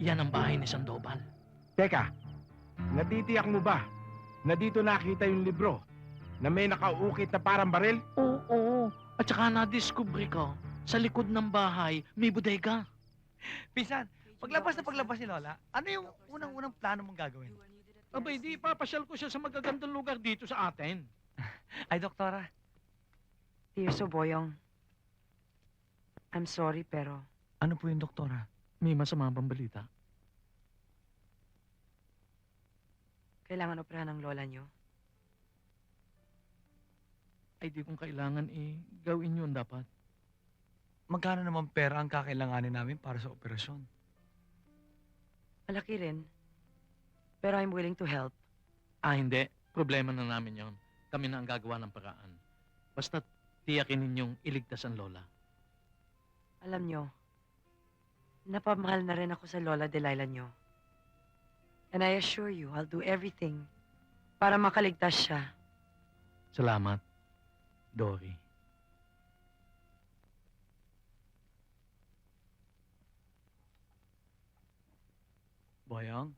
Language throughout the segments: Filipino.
Yan ang bahay ni Sandoval. Teka, natitiyak mo ba na dito nakita yung libro na may nakaukit na parang baril? Oo, oo. At saka na-discover ko, sa likod ng bahay, may bodega. Pinsan, paglabas na paglabas ni Lola, ano yung unang-unang plano mong gagawin? Abay, di papasyal ko siya sa magagandang lugar dito sa atin. Ay, doktora, Tirso Boyong, I'm sorry pero ano po yung doktora? May masama bang balita? kailangan operahan ng lola nyo. Ay, di kong kailangan eh. Gawin yun dapat. Magkano naman pera ang kakailanganin namin para sa operasyon? Malaki rin. Pero I'm willing to help. Ah, hindi. Problema na namin yon. Kami na ang gagawa ng paraan. Basta tiyakin ninyong iligtas ang lola. Alam nyo, napamahal na rin ako sa lola Delilah nyo. And I assure you, I'll do everything para makaligtas siya. Salamat, Dory. Boyong,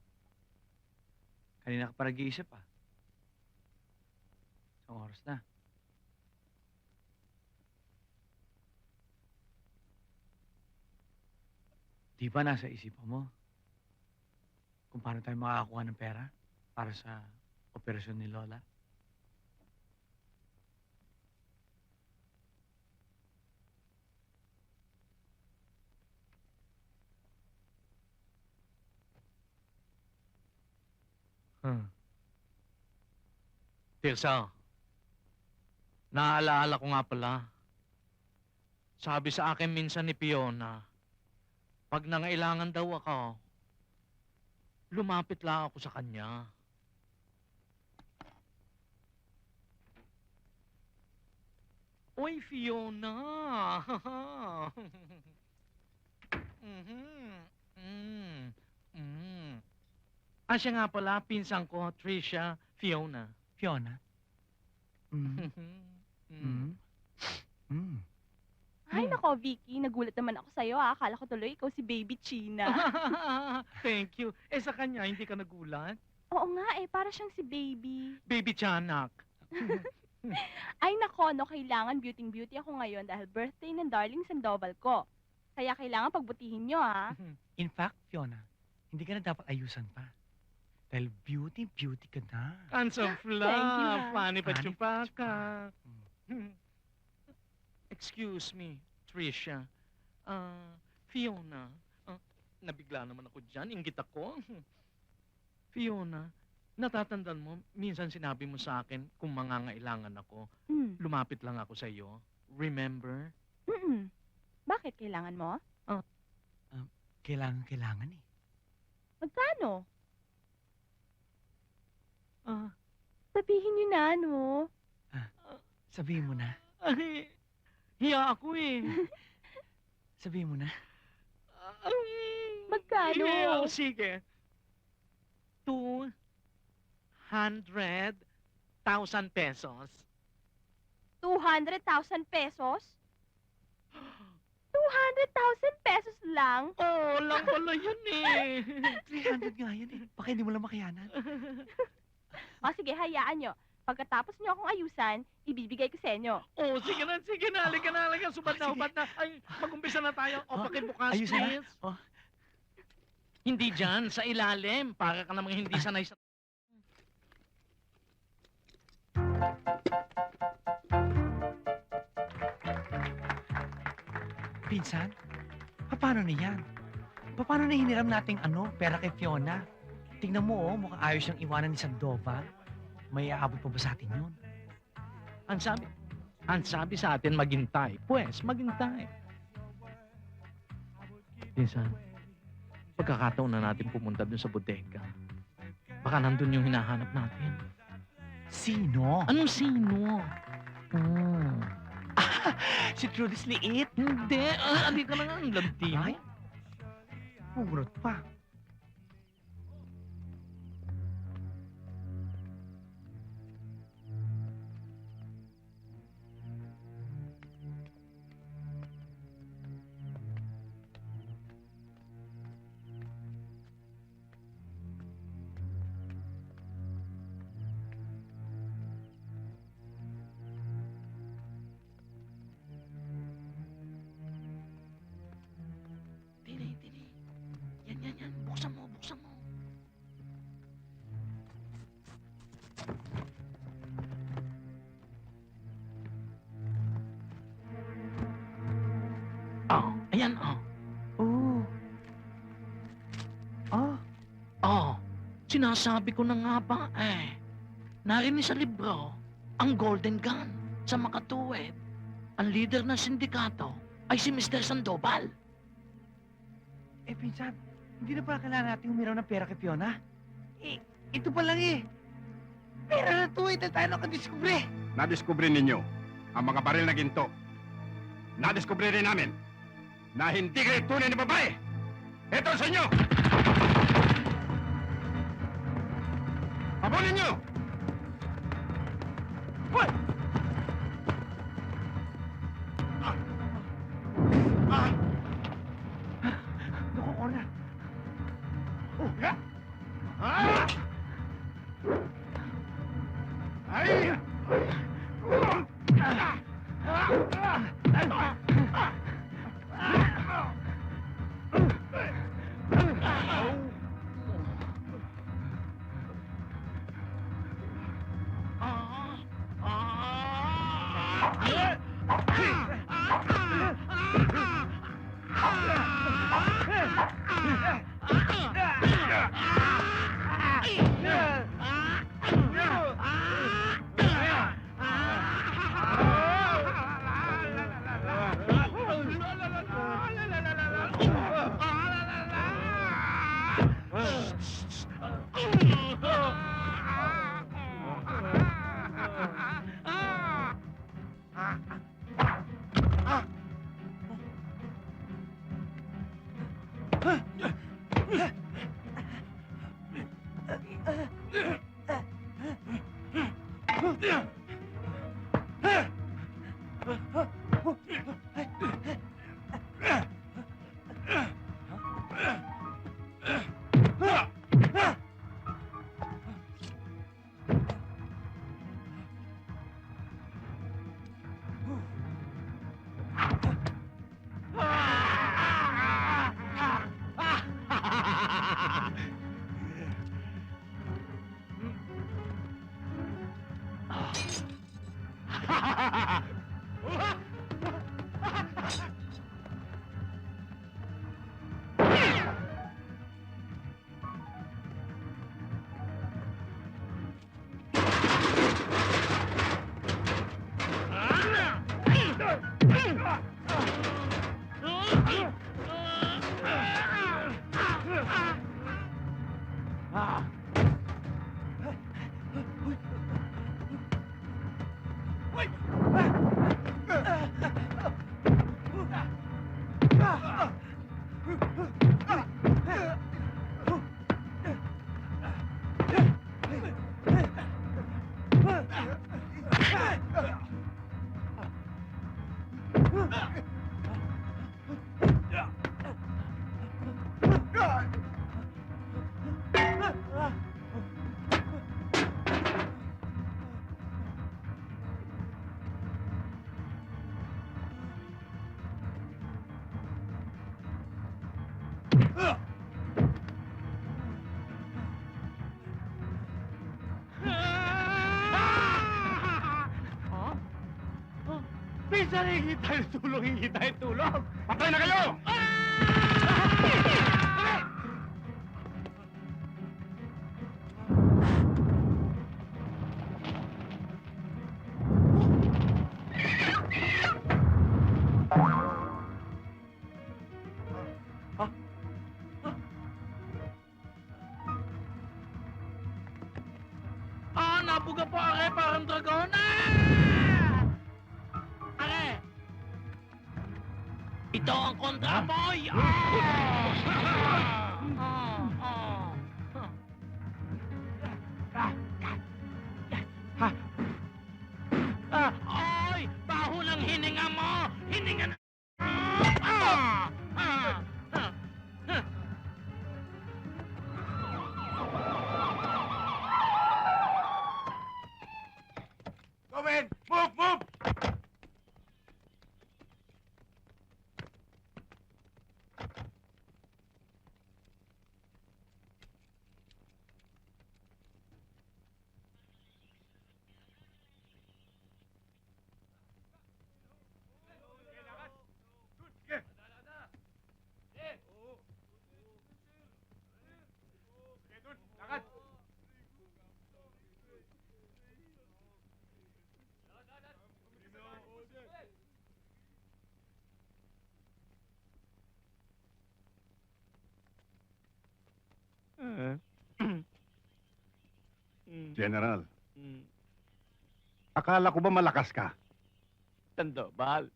kanina ka pa nag-iisip ah. Isang oras na. Di ba nasa isipan mo kung paano tayo makakakuha ng pera para sa operasyon ni Lola? Hmm. Tirsa, naaalala ko nga pala. Sabi sa akin minsan ni Fiona, pag nangailangan daw ako, lumapit lang ako sa kanya. Uy, Fiona! mhm. Mm. Mm. Ah, siya nga pala, pinsan ko, Trisha, Fiona. Fiona? Mm. mm. Mm. Mm. Ay, nako, Vicky. Nagulat naman ako sa'yo, ah. Akala ko tuloy ikaw si Baby China. Thank you. Eh, sa kanya, hindi ka nagulat? Oo nga, eh. Para siyang si Baby. Baby Chanak. Ay, nako, no. Kailangan beauty-beauty ako ngayon dahil birthday ng darling Sandoval ko. Kaya kailangan pagbutihin nyo, ah. In fact, Fiona, hindi ka na dapat ayusan pa. Dahil beauty, beauty ka na. Handsome Thank you, fluff. ha. Funny pa Funny chupaka. Mm. Excuse me, Trisha. Ah, Fiona. Ah, nabigla naman ako dyan. Inggit ako. Fiona, natatandaan mo, minsan sinabi mo sa akin kung mangangailangan ako, Mm. lumapit lang ako sa iyo. Remember? Mm-mm. Bakit kailangan mo? Kailangan, kailangan eh. Magkano? Ah, Sabihin nyo na, no? Sabihin mo na. ay, hiya ako eh. Sabihin mo na. Magkano? hiya, sige. Two hundred thousand pesos. 200,000 pesos? 200,000 pesos lang? Oo, oh, lang pala yun eh. 300 nga yan eh. Baka hindi mo lang makayanan. O sige, hayaan nyo. Pagkatapos nyo akong ayusan, ibibigay ko sa inyo. oh, sige na, sige na. Halika na, halika. Subad na, Sige. subad na. Ay, mag-umpisa na tayo. O, Oh, pakibukas, ayusin na. please. Oh. Hindi dyan, sa ilalim. Para ka namang hindi sanay sa... Pinsan, paano na yan? Paano na hiniram nating ano, pera kay Fiona? Tingnan mo oh, mukhang ayos siyang iwanan ni Sandoval. May aabot pa ba sa atin yun? Ang sabi, ang sabi sa atin, maghintay. Pues, maghintay. Pinsan, pagkakataon na natin pumunta dun sa bodega. Baka nandun yung hinahanap natin. Sino? Anong sino? Oh. Si Trudis Liit? Hindi. Ah, ka na nga. Ang mo. Ay. Pumurot pa. Ayan, oh. Oh. Oh. Oh, sinasabi ko na nga ba eh. Narinig sa libro, ang Golden Gun sa makatuwid. Ang leader ng sindikato ay si Mr. Sandoval. Eh, pinsan, hindi na pala kailangan natin umiraw ng pera kay Fiona? Eh, ito pa lang eh. Pera na to, ito tayo nakadiskubre. Nadiskubre ninyo ang mga baril na ginto. Nadiskubre rin namin na hindi kayo tunay na babae. Ito sa inyo! Habulin nyo! Hoy! Pinsan, hingi tayo tulong, hingi tayo tulong. Patay na kayo! Ah, ang kontraboy! Ah! General, Mm, akala ko ba malakas ka? Sandoval.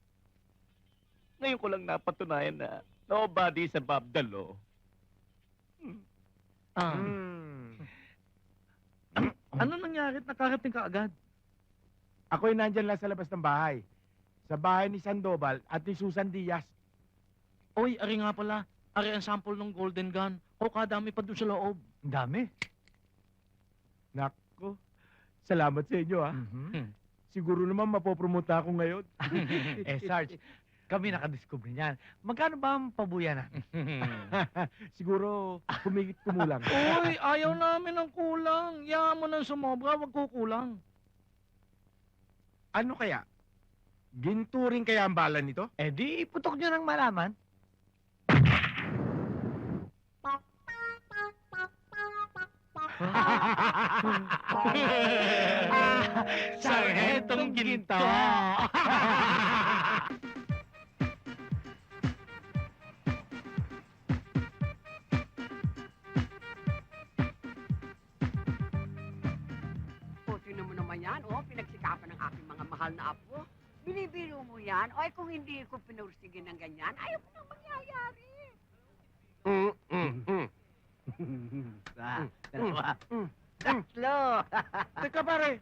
Ngayon ko lang napatunayan na nobody sa Bob the Law. Ah, Hmm. ano nangyari? at Nakarating ka agad? Ako'y nandyan lang sa labas ng bahay. Sa bahay ni Sandoval at ni Susan Diaz. Oy, ari nga pala. Ari ang sample ng golden gun. O kadami pa doon sa loob. Ang dami. Salamat sa inyo ha. Mhm. Siguro naman mapopromote ako ngayon. eh, Sarge, kami nakadiscover niyan. Magkano ba ang pabuya na? Siguro kumigit kumulang. Uy, ayaw namin ng kulang. Yaman mo ng sumobra, wag kukulang. ano kaya? Ginto rin kaya ang bala nito? Eh di, iputok nyo ng malaman. Sarhetong ginto. O, tingnan mo naman yan. O, pinagsikapan ng aking mga mahal na apo. Binibiro mo yan. O, kung hindi ko pinursigin ng ganyan, ayaw ko nang mangyayari. Mm, mm, mm. Dalawa. Tatlo. Teka pare,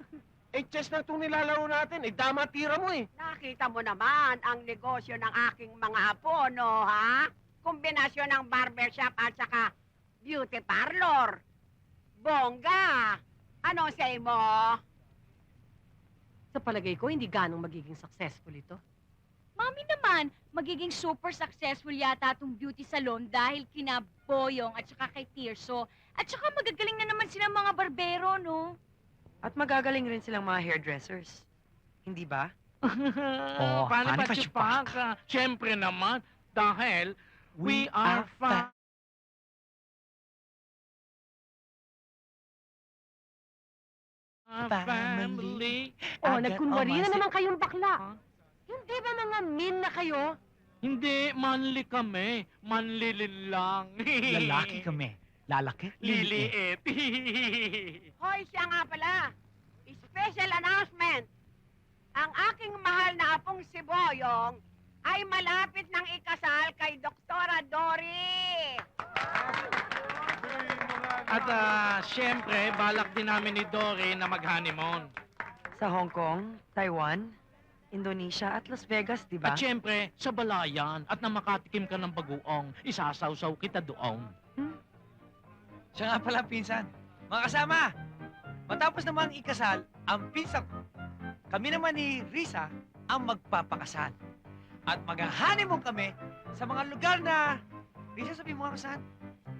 eh chess na itong nilalaro natin. Eh dama tira mo eh. Nakita mo naman ang negosyo ng aking mga apo, no, ha? Kombinasyon ng barbershop at saka beauty parlor. Bongga! Ano say mo? Sa palagay ko, hindi ganong magiging successful ito. Mami naman, magiging super successful yata itong beauty salon dahil kina Boyong at saka kay Tirso. At saka magagaling na naman silang mga barbero, no? At magagaling rin silang mga hairdressers. Hindi ba? oh, paano pa pa chupaka? Siyempre naman, dahil we are fa- family. O, Agad nagkunwari na naman kayong bakla. Ha? Hindi ba mga min na kayo? Hindi, manly kami. Manlilin lang. Lalaki kami. Lalaki? Liliit. Hoy, siya nga pala. Special announcement. Ang aking mahal na apong si Boyong ay malapit ng ikasal kay Doktora Dory. At ah, siyempre, balak din namin ni Dory na mag-honeymoon. Sa Hong Kong, Taiwan, Indonesia at Las Vegas, di ba? At siyempre, sa balayan at na makatikim ka ng bagoong, isasawsaw kita doon. Siya nga pala, pinsan. Mga kasama, matapos naman ikasal, ang pinsan ko, kami naman ni Risa ang magpapakasal. At mag-honeymoon kami sa mga lugar na... Risa, sabi mo nga kung saan?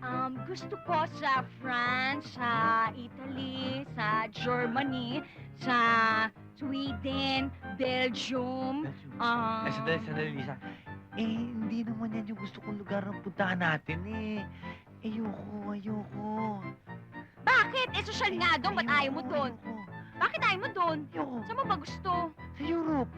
Um, gusto ko sa France, sa Italy, sa Germany, sa Sweden, Belgium, um, Eh, sandali, sandali, Lisa. Eh, hindi naman yan yung gusto kong lugar na puntahan natin eh. Ayoko, ayoko. Bakit? Eh, social nga doon. Ba't ayaw mo doon? Bakit ayaw mo doon? Ayoko. Saan mo ba gusto? Sa Europe.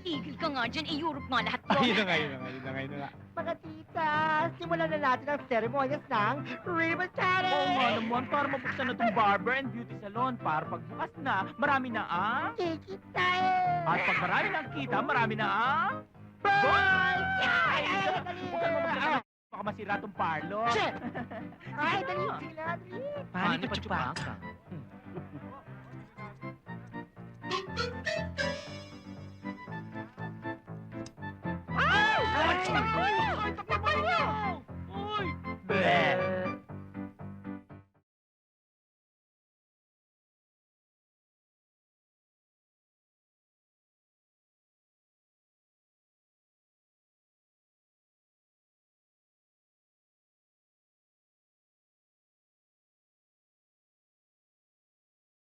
Tigil ka nga dyan. Eh, Europe nga lahat to. Ayun na nga, yun na nga, yun na nga, yun na nga. Mga tita, simulan na natin ang ceremonies ng ribbon cutting! Oo nga naman, para mabuksan na itong barber and beauty salon. Para pagbukas na, marami na ang... Kikit tayo! At pag marami na ang kita, marami na ang... Bye! Ay, ay, Huwag ka naman mabuksan. Baka masira itong parlor. Ay, dali sila, dali! Paano pa chupak? Ay!